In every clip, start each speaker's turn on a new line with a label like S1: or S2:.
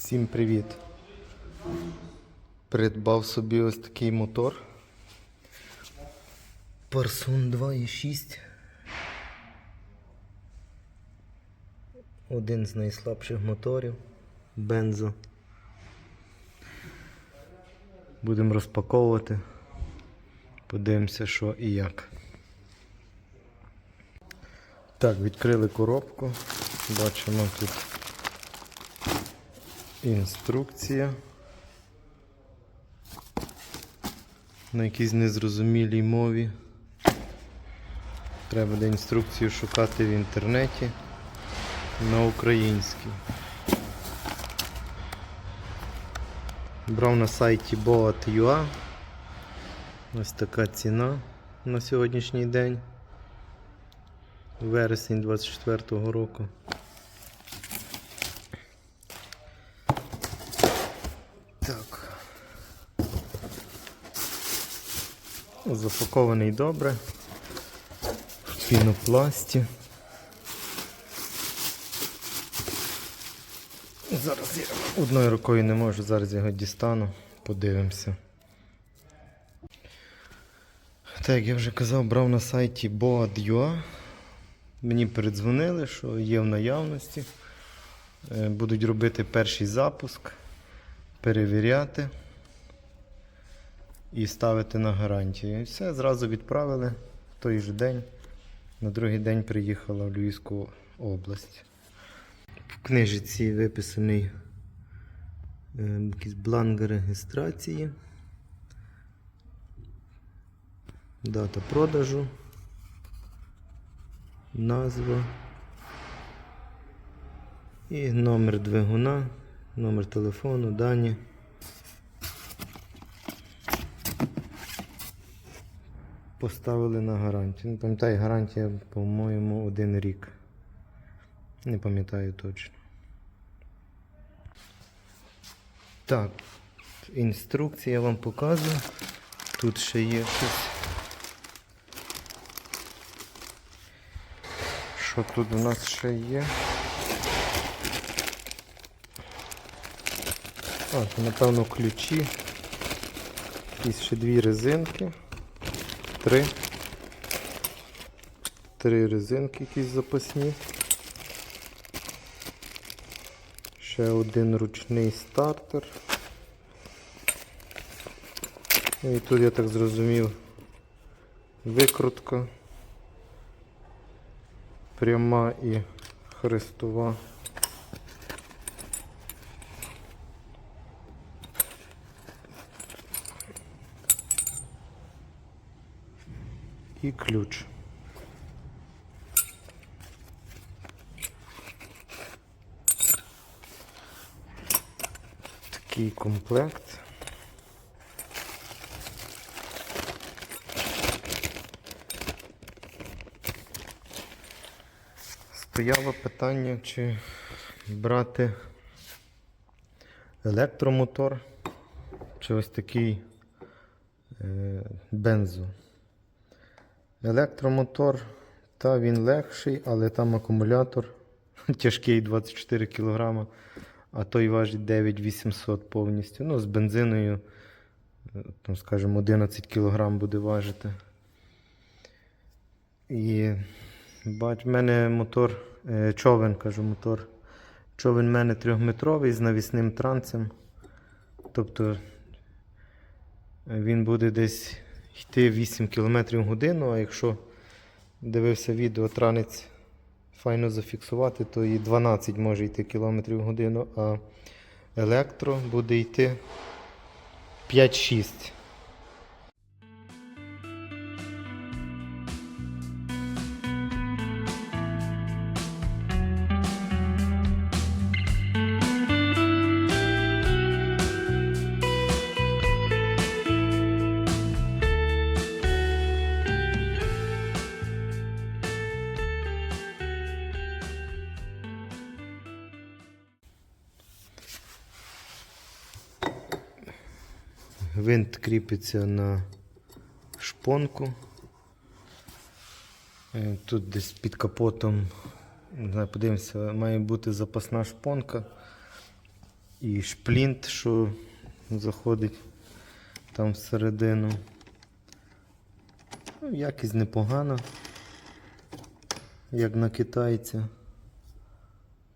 S1: Всім привіт! Придбав собі ось такий мотор. Парсун 2.6. Один з найслабших моторів. Бензо. Будемо розпаковувати. Подивимося, що і як. Так, відкрили коробку. Бачимо тут інструкція. На якійсь незрозумілій мові. Треба буде інструкцію шукати в інтернеті на українській. Брав на сайті boat.ua. Ось така ціна на сьогоднішній день. Вересень 24-го року. Запакований добре. В пінопласті. Зараз я одною рукою не можу, зараз його дістану, подивимося. Так, як я вже казав, брав на сайті boad.ua. Мені передзвонили, що є в наявності. Е, Будуть робити перший запуск, перевіряти і ставити на гарантію. І все, зразу відправили в той же день. На другий день приїхала в Львівську область. В книжці виписаний е, якийсь бланк реєстрації. Дата продажу. Назва. І номер двигуна, номер телефону, дані. Поставили на гарантію. Не пам'ятаю, гарантія, по-моєму, один рік. Не пам'ятаю точно. Так, інструкція я вам показую. Тут ще є щось. Що тут у нас ще є? А, напевно, ключі. Якісь ще дві резинки. Три. Три резинки якісь запасні. Ще один ручний стартер. І тут я так зрозумів викрутка. Пряма і хрестова. І ключ. Такий комплект. Стояло питання, чи брати електромотор, чи ось такий е, бензо. Електромотор, та він легший, але там акумулятор тяжкий 24 кг, а той важить 9800 повністю. Ну, з бензиною, е, там, скажімо, 11 кг буде важити. І бач, в мене мотор, е, човен, кажу, мотор. Човен в мене трьохметровий з навісним трансом. Тобто він буде десь йти 8 км в годину, а якщо дивився відео, транець файно зафіксувати, то і 12 може йти км в годину, а електро буде йти 5-6. Винт кріпиться на шпонку. Е, Тут десь під капотом, не знаю, подивимося, має бути запасна шпонка. і шплінт, що заходить там всередину. Ну, якість непогана, як на китайця.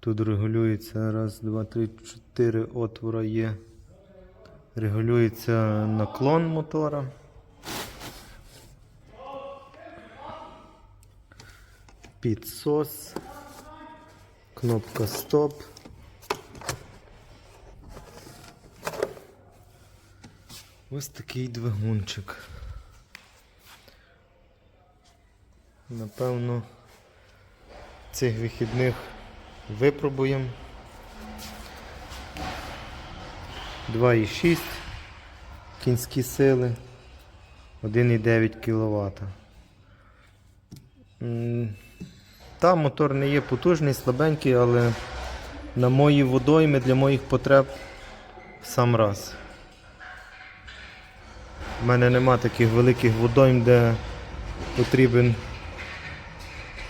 S1: Тут регулюється раз, два, три, чотири отвора є. Регулюється наклон мотора. Підсос. Кнопка стоп. Ось такий двигунчик. Напевно, цих вихідних випробуємо. 2,6 кінські сили, 1,9 кВт. Та мотор не є потужний, слабенький, але на мої водойми для моїх потреб сам раз. У мене нема таких великих водойм, де потрібен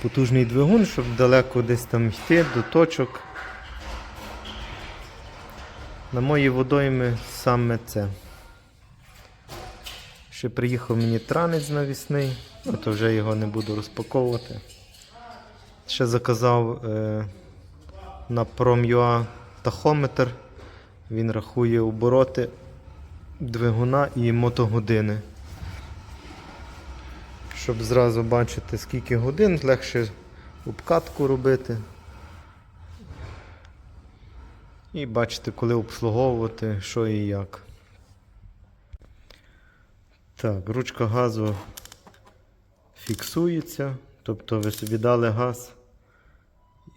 S1: потужний двигун, щоб далеко десь там йти до точок. На мої водойми саме це. Ще приїхав мені транець навісний, ну, то вже його не буду розпаковувати. Ще заказав е, на Prom.ua тахометр. Він рахує обороти двигуна і мотогодини. Щоб зразу бачити, скільки годин, легше обкатку робити. І бачити, коли обслуговувати, що і як. Так, ручка газу фіксується, тобто ви собі дали газ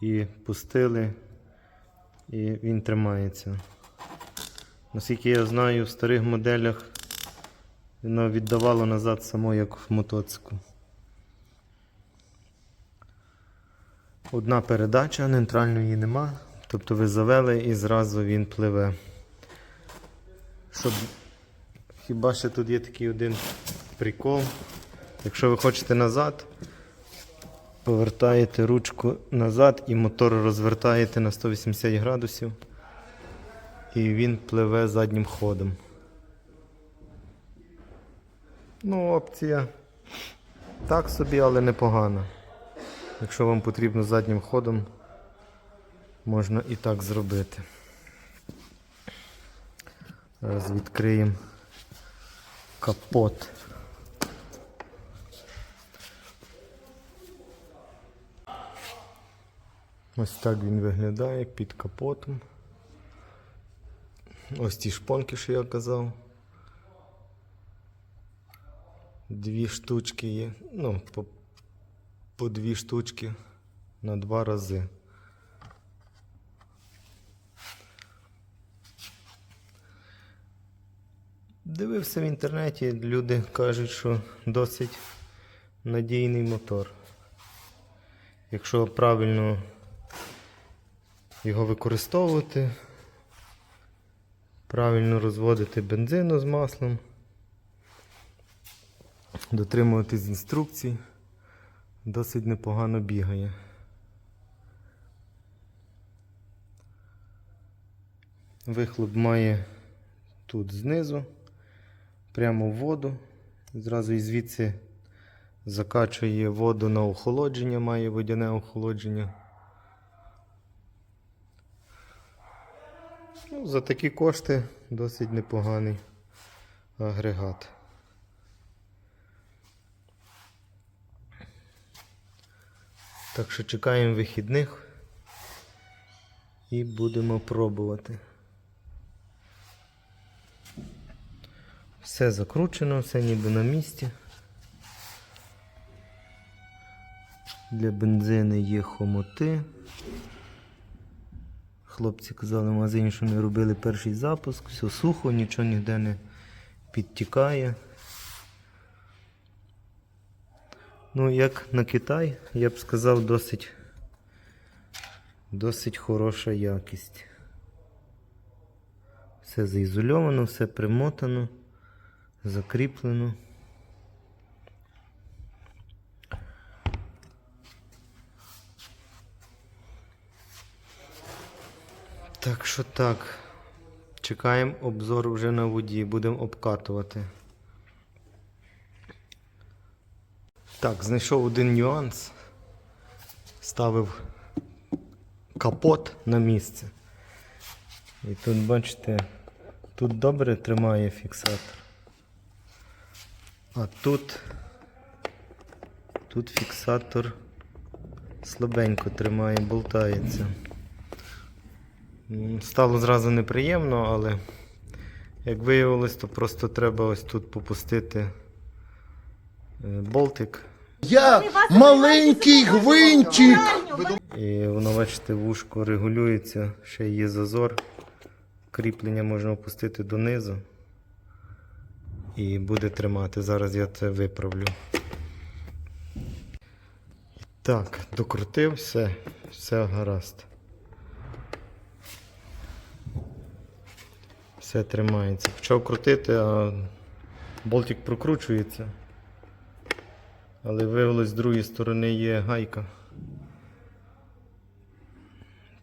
S1: і пустили, і він тримається. Наскільки я знаю, в старих моделях воно віддавало назад само, як в мотоцику. Одна передача, нейтральної нема. Тобто ви завели і зразу він пливе. Щоб... Хіба ще тут є такий один прикол. Якщо ви хочете назад, повертаєте ручку назад і мотор розвертаєте на 180 градусів і він пливе заднім ходом. Ну, опція так собі, але непогана. Якщо вам потрібно заднім ходом, можна і так зробити. Зараз відкриємо капот. Ось так він виглядає під капотом. Ось ті шпонки, що я казав. Дві штучки є. Ну, по, по дві штучки на два рази. Дивився в інтернеті, люди кажуть, що досить надійний мотор. Якщо правильно його використовувати, правильно розводити бензину з маслом, дотримуватись інструкцій, досить непогано бігає. Вихлоп має тут знизу, прямо в воду. Зразу і звідси закачує воду на охолодження, має водяне охолодження. Ну, за такі кошти досить непоганий агрегат. Так що чекаємо вихідних і будемо пробувати. Все закручено, все ніби на місці. Для бензини є хомоти. Хлопці казали в магазині, що не робили перший запуск, все сухо, нічого ніде не підтікає. Ну, як на Китай, я б сказав, досить, досить хороша якість. Все заізольовано, все примотано, закріплено. Так що так, Чекаємо обзор вже на воді, будемо обкатувати. Так, знайшов один нюанс. Ставив капот на місце. І тут, бачите, тут добре тримає фіксатор. А тут, тут фіксатор слабенько тримає, болтається. Стало зразу неприємно, але як виявилось, то просто треба ось тут попустити е, болтик.
S2: Я маленький гвинтик.
S1: І воно, бачите, вушко регулюється, ще є зазор. Кріплення можна опустити донизу. І буде тримати. Зараз я це виправлю. Так, докрутив, все, все гаразд. Все тримається. Почав крутити, а болтик прокручується. Але виявилось, з другої сторони є гайка.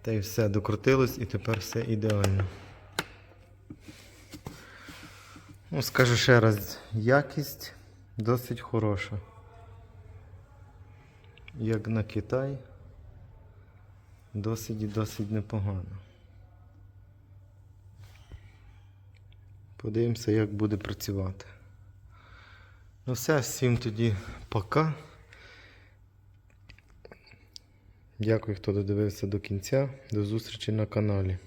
S1: Та й все докрутилось і тепер все ідеально. Ну, скажу ще раз, якість досить хороша. Як на Китай, досить і досить непогано. Подивимося, як буде працювати. Ну все, всім тоді пока. Дякую, хто додивився до кінця. До зустрічі на каналі.